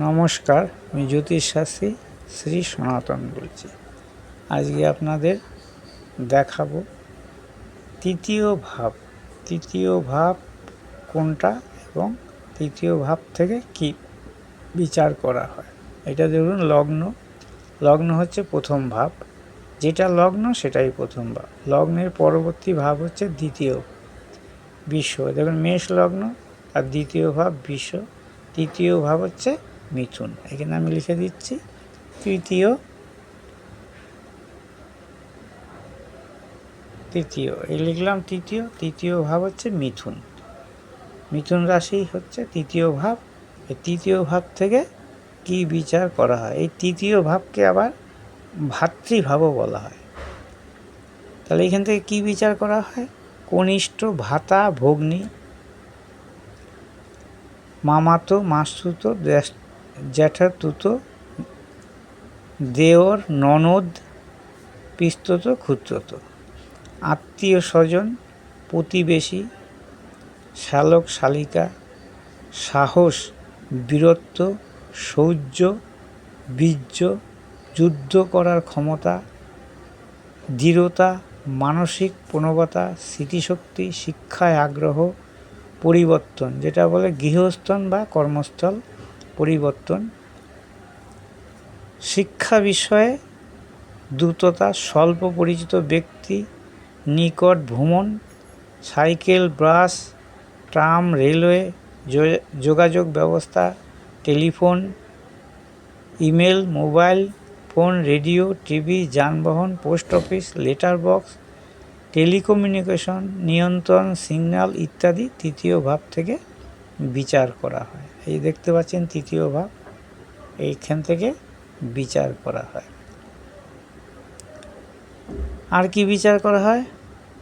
নমস্কার, আমি জ্যোতিষশাস্ত্রী শ্রী সনাতন বলছি। আজকে আপনাদের দেখাবো তৃতীয় ভাব। তৃতীয় ভাব কোনটা এবং তৃতীয় ভাব থেকে কি বিচার করা হয়? এটা ধরুন লগ্ন। লগ্ন হচ্ছে প্রথম ভাব। যেটা লগ্ন, সেটাই প্রথম ভাব। লগ্নের পরবর্তী ভাব হচ্ছে দ্বিতীয় বিশ্ব। দেখুন, মেষ লগ্ন, আর দ্বিতীয় ভাব বিশ্ব। তৃতীয় ভাব হচ্ছে মিথুন। এখানে আমি লিখে দিচ্ছি, তৃতীয় তৃতীয়। এই লিখলাম তৃতীয় তৃতীয় ভাব হচ্ছে মিথুন। মিথুন রাশি হচ্ছে তৃতীয় ভাব। এই তৃতীয় ভাব থেকে কি বিচার করা হয়? এই তৃতীয় ভাবকে আবার ভাতৃভাবও বলা হয়। তাহলে এখান থেকে কি বিচার করা হয়? কনিষ্ঠ ভাতা ভগ্নী, মামাতো জ্যাস- জ্যাঠাতুতো দেওর, ননদ, পিস্তত ক্ষুদ্রত আত্মীয় স্বজন, প্রতিবেশী শালক শালিকা, সাহস, বীরত্ব, শৌর্য, বীর্য, যুদ্ধ করার ক্ষমতা, দৃঢ়তা, মানসিক প্রণবতা, স্মৃতিশক্তি, শিক্ষায় আগ্রহ, পরিবর্তন, যেটা বলে গৃহস্থন বা কর্মস্থল। পরিবর্তন, শিক্ষা বিষয়ে দ্রুততা, স্বল্প পরিচিত ব্যক্তি, নিকট ভ্রমণ, সাইকেল, বাস, ট্রাম, রেলওয়ে যোগাযোগ ব্যবস্থা, telephone, email, mobile, phone, radio, TV, যানবাহন, post office, letter box, telecommunication, নিয়ন্ত্রণ, সিগন্যাল ইত্যাদি তৃতীয় ভাব থেকে বিচার করা হয়। এই দেখতে পাচ্ছেন তৃতীয় ভাব এইখান থেকে বিচার করা হয়। আর কি বিচার করা হয়?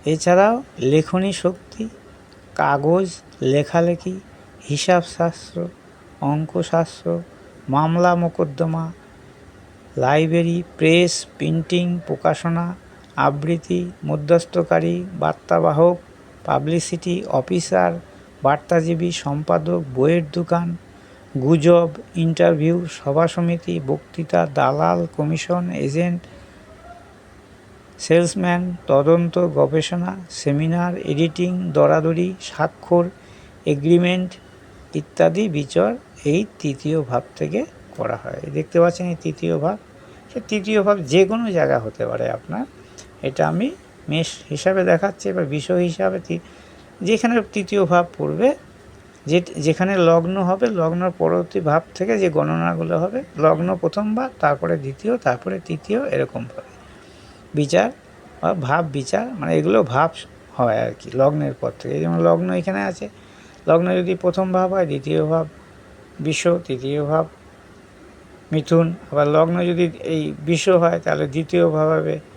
এছাড়াও লেখনী শক্তি, কাগজ, লেখালেখি, হিসাবশাস্ত্র, অঙ্কশাস্ত্র, মামলা মোকদ্দমা, লাইব্রেরি, প্রেস, প্রিন্টিং, প্রকাশনা, আবৃত্তি, মধ্যস্থকারী, বার্তাবাহক, পাবলিসিটি, অফিসার বার্তাজীবী, সম্পাদক, বইয়ের দোকান, গুজব, ইন্টারভিউ, সভা সমিতি, বক্তৃতা, দালাল কমিশন, এজেন্ট, সেলসম্যান, তদন্ত, গবেষণা, সেমিনার, এডিটিং, দরাদরি, স্বাক্ষর, এগ্রিমেন্ট ইত্যাদি বিচার এই তৃতীয় ভাব থেকে করা হয়। দেখতে পাচ্ছেন এই তৃতীয় ভাব। সে তৃতীয় ভাব যে কোনো জায়গা হতে পারে আপনার। এটা আমি মেষ হিসাবে দেখাচ্ছি বা বিষয় হিসাবে যেখানে তৃতীয় ভাব পড়বে, যে, যেখানে লগ্ন হবে, লগ্নর পরবর্তী ভাব থেকে যে গণনাগুলো হবে, লগ্ন প্রথম ভাব, তারপরে দ্বিতীয়, তারপরে তৃতীয়, এরকম ভাবে। বিচার বা ভাব বিচার মানে এগুলো ভাব হয় আর কি, লগ্নের পর থেকে। যেমন লগ্ন এখানে আছে, লগ্ন যদি প্রথম ভাব হয়, দ্বিতীয় ভাব বিশ্ব, তৃতীয় ভাব মিথুন, আবার লগ্ন যদি এই বিশ্ব হয়, তাহলে দ্বিতীয় ভাব হবে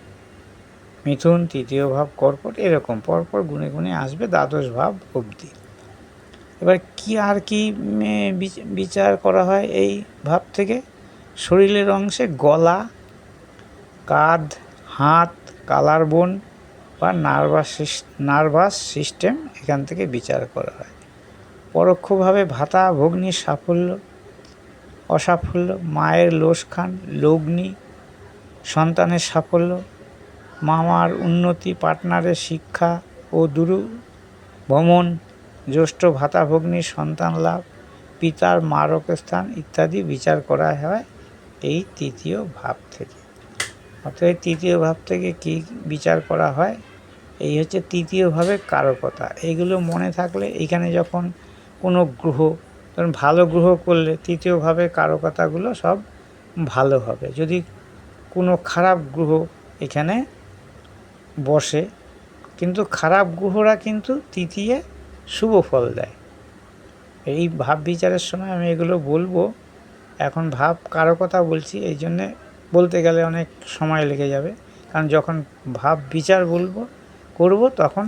মিথুন, তৃতীয় ভাব, কর্কট, এরকম। পরপর গুনে গুনে আসবে দ্বাদশ ভাব অবধি। এবার কি আর কি বিচার করা হয় এই ভাব থেকে? শরীরের অংশে গলা, কাঁধ, হাত, কালার বোন বা নার্ভাস নার্ভাস সিস্টেম এখান থেকে বিচার করা হয়। পরোক্ষভাবে ভাতা ভগ্নির সাফল্য, অসাফল্য, মায়ের লোসখান, লগ্নি, সন্তানের সাফল্য মামার উন্নতি, পার্টনারের শিক্ষা ও দুরু ভ্রমণ জ্যেষ্ঠ ভাতা ভগ্নির সন্তান লাভ, পিতার মারক স্থান ইত্যাদি বিচার করা হয় এই তৃতীয় ভাব থেকে। অতএব তৃতীয় ভাব থেকে কি বিচার করা হয়? এই হচ্ছে তৃতীয়ভাবে কারকতা। এইগুলো মনে থাকলে এখানে যখন কোনো গ্রহ, ধরুন ভালো গ্রহ করলে তৃতীয়ভাবে কারকতাগুলো সব ভালো হবে। যদি কোনো খারাপ গ্রহ এখানে বসে, কিন্তু খারাপ গ্রহরা কিন্তু তৃতীয় শুভ ফল দেয়। এই ভাব বিচারের সময় আমি এগুলো বলব। এখন ভাব কারও কথা বলছি, এই জন্যে বলতে গেলে অনেক সময় লেগে যাবে। কারণ যখন ভাব বিচার বলব, করব, তখন